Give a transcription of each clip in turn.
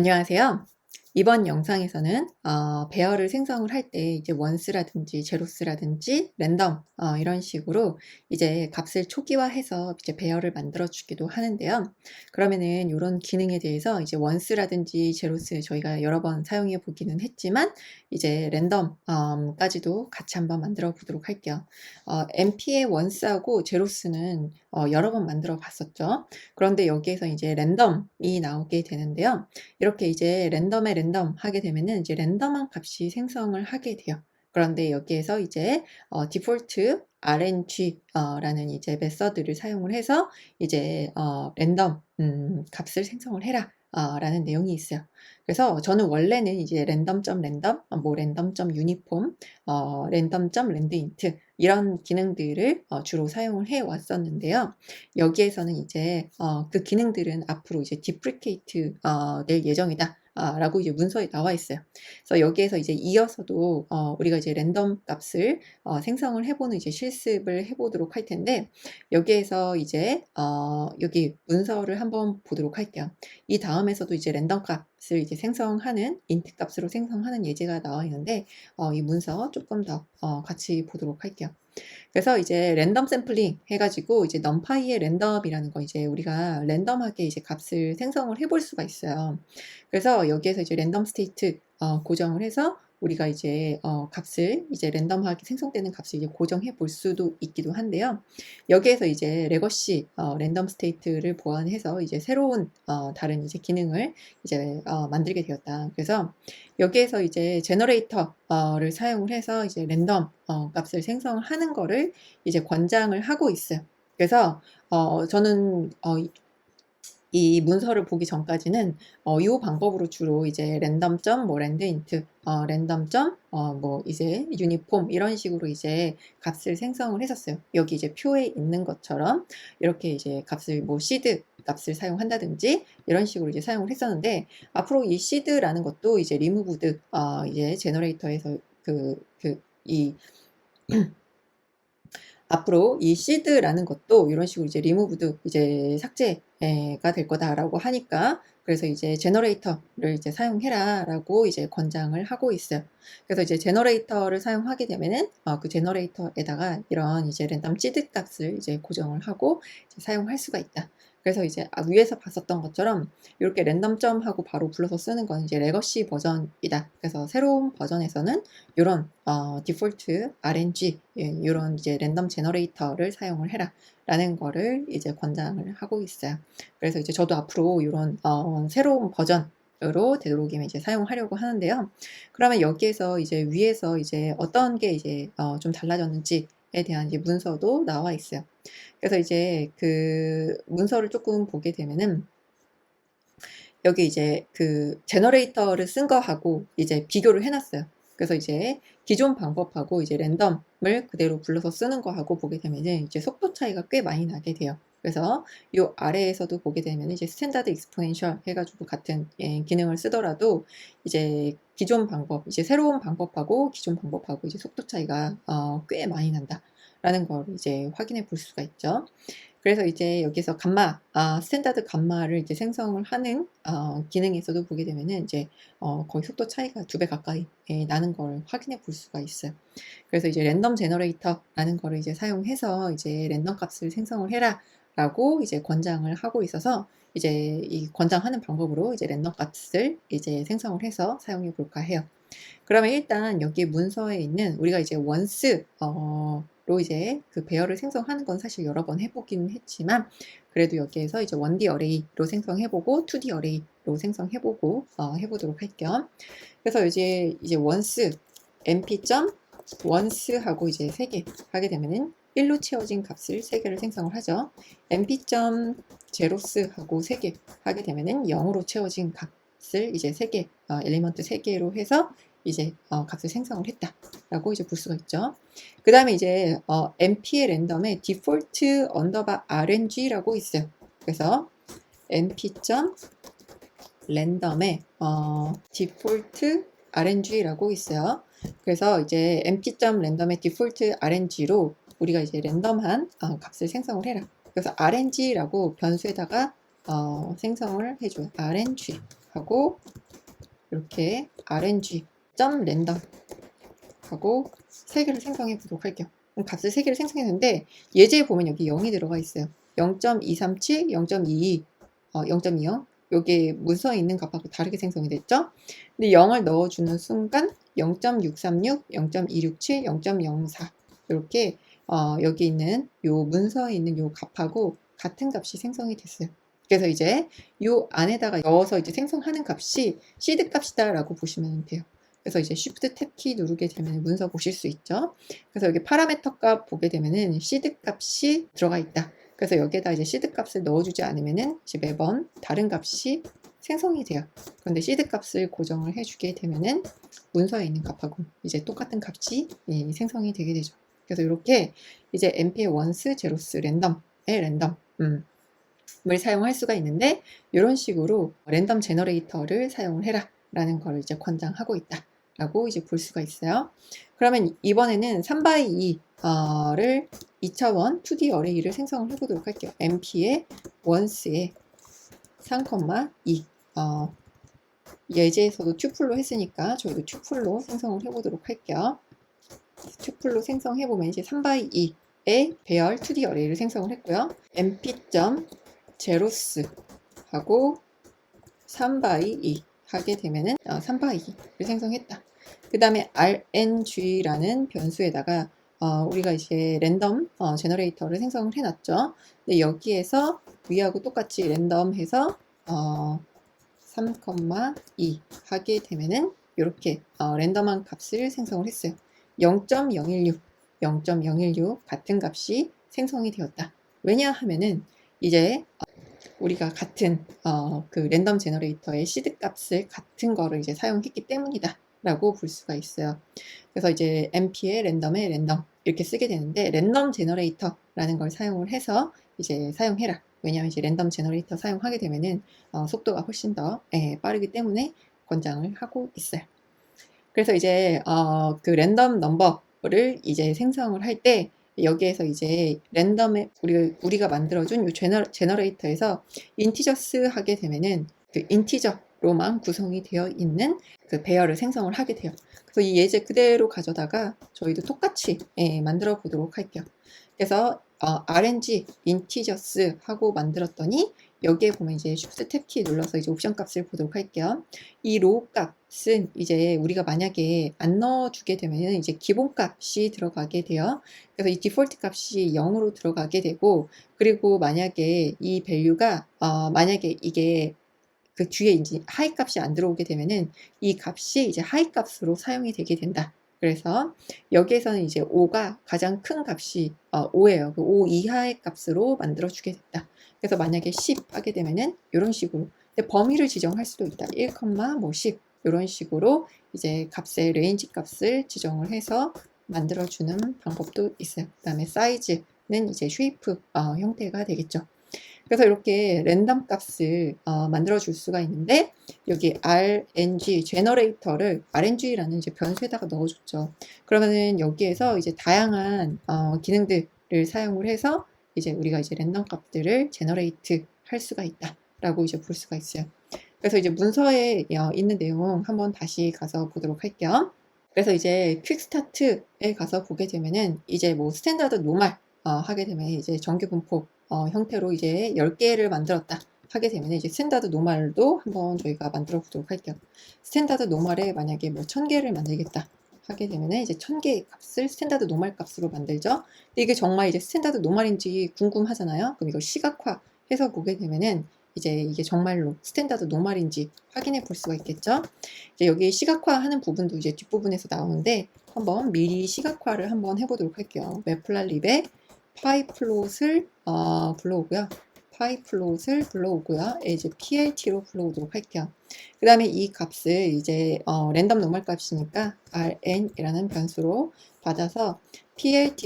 안녕하세요. 이번 영상에서는 어, 배열을 생성을 할 때 이제 원스라든지 제로스라든지 랜덤 어, 이런 식으로 이제 값을 초기화해서 이제 배열을 만들어 주기도 하는데요. 그러면은 이런 기능에 대해서 이제 원스라든지 제로스 저희가 여러 번 사용해 보기는 했지만 이제 랜덤까지도 음, 같이 한번 만들어 보도록 할게요. 어, MP의 원스하고 제로스는 어, 여러 번 만들어 봤었죠. 그런데 여기에서 이제 랜덤이 나오게 되는데요. 이렇게 이제 랜덤에 랜덤 하게 되면은 이제 랜덤한 값이 생성을 하게 돼요. 그런데 여기에서 이제 어, 디폴트 rng라는 어, 이제 메서드를 사용을 해서 이제 어, 랜덤 음, 값을 생성을 해라. 어, 라는 내용이 있어요. 그래서 저는 원래는 이제 랜덤점 랜덤, 어, 뭐 랜덤점 유니폼, 어, 랜덤점 랜드인트 이런 기능들을 어, 주로 사용을 해 왔었는데요. 여기에서는 이제 어, 그 기능들은 앞으로 이제 디프리케이트 어, 될 예정이다. 아, 라고 이제 문서에 나와 있어요. 그래서 여기에서 이제 이어서도 어, 우리가 이제 랜덤 값을 어, 생성을 해보는 이제 실습을 해보도록 할 텐데 여기에서 이제 어, 여기 문서를 한번 보도록 할게요. 이 다음에서도 이제 랜덤 값을 이제 생성하는 인트 값으로 생성하는 예제가 나와 있는데 어, 이 문서 조금 더 어, 같이 보도록 할게요. 그래서 이제 랜덤 샘플링 해가지고 이제 넘파이의 랜덤이라는 거 이제 우리가 랜덤하게 이제 값을 생성을 해볼 수가 있어요. 그래서 여기에서 이제 랜덤 스테이트 어, 고정을 해서 우리가 이제 어, 값을 이제 랜덤하게 생성되는 값을 이제 고정해 볼 수도 있기도 한데요. 여기에서 이제 레거시 어, 랜덤 스테이트를 보완해서 이제 새로운 어, 다른 이제 기능을 이제 어, 만들게 되었다. 그래서 여기에서 이제 제너레이터를 사용을 해서 이제 랜덤 어, 값을 생성을 하는 거를 이제 권장을 하고 있어요. 그래서 어, 저는 어, 이 문서를 보기 전까지는 어, 이 방법으로 주로 이제 랜덤점, 뭐 랜드인트, 어, 랜덤점, 어, 뭐 이제 유니폼 이런 식으로 이제 값을 생성을 했었어요. 여기 이제 표에 있는 것처럼 이렇게 이제 값을 뭐 시드 값을 사용한다든지 이런 식으로 이제 사용을 했었는데 앞으로 이 시드라는 것도 이제 리무브드 어, 이제 제너레이터에서 그 그 이 앞으로 이 시드라는 것도 이런 식으로 이제 리무브드 이제 삭제가 될 거다라고 하니까 그래서 이제 제너레이터를 이제 사용해라라고 이제 권장을 하고 있어요. 그래서 이제 제너레이터를 사용하게 되면은 어, 그 제너레이터에다가 이런 이제 랜덤 시드 값을 이제 고정을 하고 이제 사용할 수가 있다. 그래서 이제 아, 위에서 봤었던 것처럼 이렇게 랜덤점하고 바로 불러서 쓰는 건 이제 레거시 버전이다. 그래서 새로운 버전에서는 이런 어, 디폴트 RNG 이런 예, 이제 랜덤 제너레이터를 사용을 해라. 라는 거를 이제 권장을 하고 있어요. 그래서 이제 저도 앞으로 이런 어, 새로운 버전 으로 되도록이면 이제 사용하려고 하는데요. 그러면 여기에서 이제 위에서 이제 어떤 게 이제 어, 좀 달라졌는지 에 대한 이제 문서도 나와 있어요. 그래서 이제 그 문서를 조금 보게 되면은 여기 이제 그 제너레이터를 쓴 거하고 이제 비교를 해놨어요. 그래서 이제 기존 방법하고 이제 랜덤을 그대로 불러서 쓰는 거하고 보게 되면은 이제 속도 차이가 꽤 많이 나게 돼요. 그래서 이 아래에서도 보게 되면 이제 스탠다드 익스포넨셜 해가지고 같은 예, 기능을 쓰더라도 이제 기존 방법, 이제 새로운 방법하고 기존 방법하고 이제 속도 차이가 어, 꽤 많이 난다라는 걸 이제 확인해 볼 수가 있죠. 그래서 이제 여기서 감마, 아, 스탠다드 감마를 이제 생성을 하는 어, 기능에서도 보게 되면은 이제 어, 거의 속도 차이가 두 배 가까이 예, 나는 걸 확인해 볼 수가 있어요. 그래서 이제 랜덤 제너레이터라는 거를 이제 사용해서 이제 랜덤 값을 생성을 해라 라고 이제 권장을 하고 있어서 이제 이 권장하는 방법으로 이제 랜덤 값을 이제 생성을 해서 사용해 볼까 해요. 그러면 일단 여기 문서에 있는 우리가 이제 원스 어, 로 이제 그 배열을 생성하는 건 사실 여러 번 해보기는 했지만 그래도 여기에서 이제 1D 어레이로 생성해보고 2D 어레이로 생성해보고 어, 해보도록 할게요. 그래서 이제 이제 원스 mp 원스 하고 이제 세개 하게 되면은 1로 채워진 값을 3개를 생성을 하죠. mp.제로스 하고 3개 하게 되면은 0으로 채워진 값을 이제 3개, 어, 엘리먼트 3개로 해서 이제 어, 값을 생성을 했다라고 이제 볼 수가 있죠. 그 다음에 이제 어, mp의 랜덤에 default underbar rng라고 있어요. 그래서. 랜덤에 어, default rng라고 있어요. 그래서 이제 mp. 랜덤의 default rng로 우리가 이제 랜덤한 어, 값을 생성을 해라. 그래서 rng라고 변수에다가 어, 생성을 해줘요. rng 하고 이렇게 rng 점 랜덤 하고 세 개를 생성해 보도록 할게요. 그럼 값을 세 개를 생성했는데 예제에 보면 여기 0이 들어가 있어요. 0.237, 0.22, 어, 0.20 여기 문서에 있는 값하고 다르게 생성이 됐죠. 근데 0을 넣어주는 순간 0.636, 0.267, 0.04 이렇게 어, 여기 있는 요 문서에 있는 요 값하고 같은 값이 생성이 됐어요. 그래서 이제 요 안에다가 넣어서 이제 생성하는 값이 시드 값이다라고 보시면 돼요. 그래서 이제 Shift 탭 키 누르게 되면 문서 보실 수 있죠. 그래서 여기 파라메터 값 보게 되면은 시드 값이 들어가 있다. 그래서 여기에다 이제 시드 값을 넣어주지 않으면은 이제 매번 다른 값이 생성이 돼요. 그런데 시드 값을 고정을 해주게 되면은 문서에 있는 값하고 이제 똑같은 값이 예, 생성이 되게 되죠. 그래서 이렇게 이제 np의 원스, 제로스, 랜덤의 랜덤 음, 을 사용할 수가 있는데 이런 식으로 랜덤 제너레이터를 사용을 해라 라는 걸 이제 권장하고 있다 라고 이제 볼 수가 있어요. 그러면 이번에는 3x 2 를 2차원 2D 어레이를 생성을 해보도록 할게요. np의 원스에 3,2 어, 예제에서도 튜플로 했으니까 저희도 튜플로 생성을 해보도록 할게요. 튜플로 생성해보면 이제 3x 2 의 배열 2D 어레이를 생성을 했고요. np.제로스 하고 3x 2 하게 되면은 어, 3x 2를 생성했다. 그 다음에 rng라는 변수에다가 어, 우리가 이제 랜덤 어, 제너레이터를 생성을 해놨죠. 근데 여기에서 위하고 똑같이 랜덤 해서 어, 3,2 하게 되면은 이렇게 어, 랜덤한 값을 생성을 했어요. 0.016, 0.016 같은 값이 생성이 되었다. 왜냐 하면은 이제 우리가 같은 어, 그 랜덤 제너레이터의 시드 값을 같은 거를 이제 사용했기 때문이다. 라고 볼 수가 있어요. 그래서 이제 np의 랜덤의 랜덤 이렇게 쓰게 되는데 랜덤 제너레이터라는 걸 사용을 해서 이제 사용해라. 왜냐하면 이제 랜덤 제너레이터 사용하게 되면은 어, 속도가 훨씬 더 예, 빠르기 때문에 권장을 하고 있어요. 그래서 이제 어, 그 랜덤 넘버를 이제 생성을 할 때 여기에서 이제 랜덤에 우리, 우리가 만들어준 이 제너, 제너레이터에서 인티저스 하게 되면은 그 인티저로만 구성이 되어 있는 그 배열을 생성을 하게 돼요. 그래서 이 예제 그대로 가져다가 저희도 똑같이 예, 만들어 보도록 할게요. 그래서 어, RNG 인티저스 하고 만들었더니 여기에 보면 이제 Shift 탭키 눌러서 이제 옵션 값을 보도록 할게요. 이 로우 값은 이제 우리가 만약에 안 넣어주게 되면 이제 기본 값이 들어가게 돼요. 그래서 이 디폴트 값이 0으로 들어가게 되고 그리고 만약에 이 밸류가 어, 만약에 이게 그 뒤에 이제 하이 값이 안 들어오게 되면은 이 값이 이제 하이 값으로 사용이 되게 된다. 그래서 여기에서는 이제 5가 가장 큰 값이 어, 5예요. 그 5 이하의 값으로 만들어 주게 됐다. 그래서 만약에 10 하게 되면은 이런 식으로 범위를 지정할 수도 있다. 1, 뭐 10. 이런 식으로 이제 값의 레인지 값을 지정을 해서 만들어 주는 방법도 있어요. 그 다음에 사이즈는 이제 쉐이프 어, 형태가 되겠죠. 그래서 이렇게 랜덤 값을 어, 만들어 줄 수가 있는데 여기 rng 제너레이터를 rng라는 이제 변수에다가 넣어줬죠. 그러면은 여기에서 이제 다양한 어, 기능들을 사용을 해서 이제 우리가 이제 랜덤 값들을 제너레이트 할 수가 있다라고 이제 볼 수가 있어요. 그래서 이제 문서에 어, 있는 내용 한번 다시 가서 보도록 할게요. 그래서 이제 퀵 스타트에 가서 보게 되면은 이제 뭐 스탠다드 노말 어, 하게 되면 이제 정규 분포 어, 형태로 이제 10개를 만들었다 하게 되면 이제 스탠다드 노말도 한번 저희가 만들어 보도록 할게요. 스탠다드 노말에 만약에 뭐 1000개를 만들겠다 하게 되면 이제 1000개의 값을 스탠다드 노말 값으로 만들죠. 이게 정말 이제 스탠다드 노말인지 궁금하잖아요. 그럼 이걸 시각화 해서 보게 되면은 이제 이게 정말로 스탠다드 노말인지 확인해 볼 수가 있겠죠. 이제 여기 시각화하는 부분도 이제 뒷부분에서 나오는데 한번 미리 시각화를 한번 해보도록 할게요. 맵플랄 립에 파이 플롯을 어, 불러오고요. 파이 플롯을 불러오고요. 이제 PLT로 불러오도록 할게요. 그 다음에 이 값을 이제 어, 랜덤 노멀 값이니까 rn이라는 변수로 받아서 plt.hist하고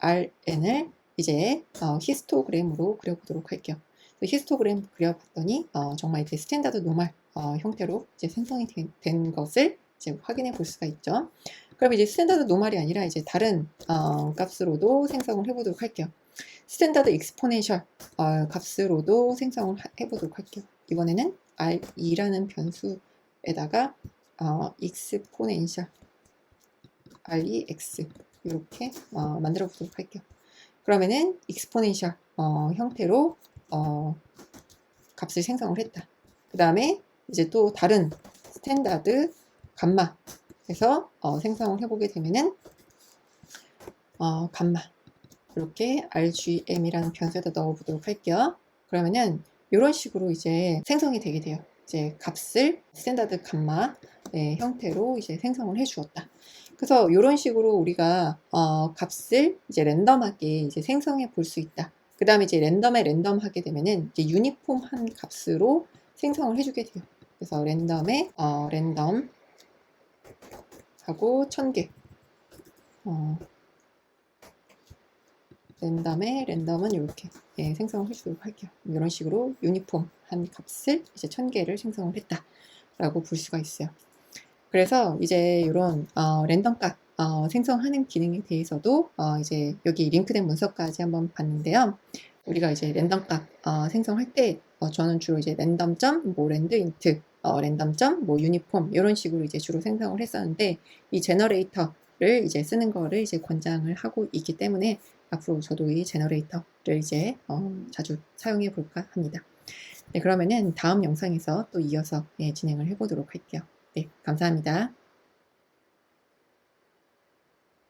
rn을 이제 어, 히스토그램으로 그려보도록 할게요. 히스토그램 그려봤더니 어, 정말 이제 스탠다드 노멀 어, 형태로 이제 생성이 된, 된 것을 이제 확인해 볼 수가 있죠. 그럼 이제 스탠다드 노말이 아니라 이제 다른 어, 값으로도 생성을 해보도록 할게요. 스탠다드 익스포넨셜 어, 값으로도 생성을 하- 해보도록 할게요. 이번에는 r2라는 변수에다가 어, 익스포넨셜 rex 이렇게 어, 만들어 보도록 할게요. 그러면은 익스포넨셜 어, 형태로 어, 값을 생성을 했다. 그 다음에 이제 또 다른 스탠다드 감마 에서 어, 생성을 해보게 되면은 어, 감마 이렇게 rgm이라는 변수에다 넣어보도록 할게요. 그러면은 이런 식으로 이제 생성이 되게 돼요. 이제 값을 스탠다드 감마 의 형태로 이제 생성을 해주었다. 그래서 이런 식으로 우리가 어, 값을 이제 랜덤하게 이제 생성해 볼 수 있다. 그 다음에 이제 랜덤에 랜덤 하게 되면은 이제 유니폼한 값으로 생성을 해주게 돼요. 그래서 랜덤에 어, 랜덤 하고 천 개. 어, 랜덤에 랜덤은 이렇게 예, 생성을 해주도록 할게요. 이런 식으로 유니폼 한 값을 이제 천 개를 생성을 했다 라고 볼 수가 있어요. 그래서 이제 이런 어, 랜덤 값 어, 생성하는 기능에 대해서도 어, 이제 여기 링크된 문서까지 한번 봤는데요. 우리가 이제 랜덤 값 어, 생성할 때 어, 저는 주로 이제 랜덤 점 뭐 랜드 인트 어, 랜덤 점 뭐 유니폼 이런 식으로 이제 주로 생성을 했었는데 이 제너레이터를 이제 쓰는 거를 이제 권장을 하고 있기 때문에 앞으로 저도 이 제너레이터를 이제 어, 자주 사용해 볼까 합니다. 네, 그러면은 다음 영상에서 또 이어서 예, 진행을 해보도록 할게요. 네, 감사합니다.